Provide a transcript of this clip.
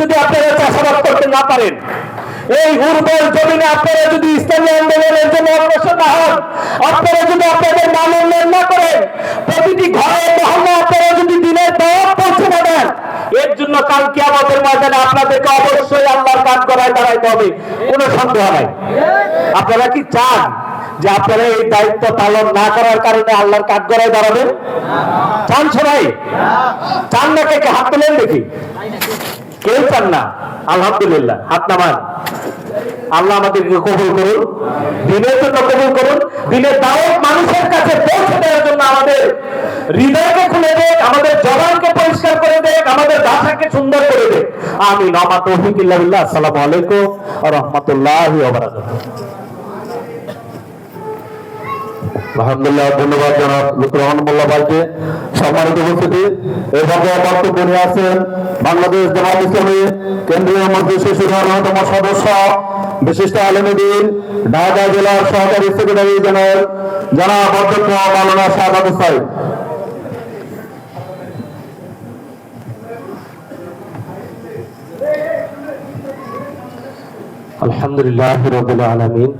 যদি আপনারা চাষাবাদ করতে না পারেন, এই উর্বর জমিনে আপনারা যদি ইসলামী আন্দোলনের জন্য অগ্রসর না হন, আপনারা যদি আপনাদের মান উন্নয়ন না করেন, প্রতিটি ঘরে মহল্লা আপনারা যদি দিনের দাওয়াত পৌঁছে না দেন, এর জন্য কালকে আমাদের ময়দানে আপনাদেরকে অবশ্যই আল্লাহর কাজ করায় দাঁড়াইতে হবে, কোনো সন্দেহ নাই। আপনারা কি চান যে আপনারা এই দায়িত্ব পালন না করার কারণে আল্লাহর কাজ করায় দাঁড়াবেন? চান সবাই? চান না কে? হাত তোলেন দেখি। কেউ চান না। আলহামদুলিল্লাহ। হাত নামান। আল্লাহ আমাদেরকে কবুল করুন, দিনের জন্য কবুল করুন, দিনের দাওয়াত মানুষের কাছে পৌঁছে দেওয়ার জন্য আমাদের হৃদয়কে খুলে দেখ আমাদের জবানকে পরিষ্কার করে দেখ আমাদের ভাষাকে সুন্দর করে দেখ আমি নমা তৌফিক ইল্লাহ আসসালামু আলাইকুম ওয়া আলহামদুলিল্লাহ ধন্যবাদ জনাব লুকুরহমান মোল্লা ভাইকে। সম্মানিত উপস্থিতি, এই পর্যায়ে বক্তব্য নিয়ে আছেন বাংলাদেশ জামাত ইসলামী কেন্দ্রীয় মন্ত্রী শিশুর অন্যতম সদস্য বিশিষ্ট আলমীদিন ঢাকা জেলার সহকারী সেক্রেটারি জেনারেল জনাব অধ্যক্ষ মাওলানা শাহাদ হুসাইন আলহামদুলিল্লাহ রবিল আলমিন।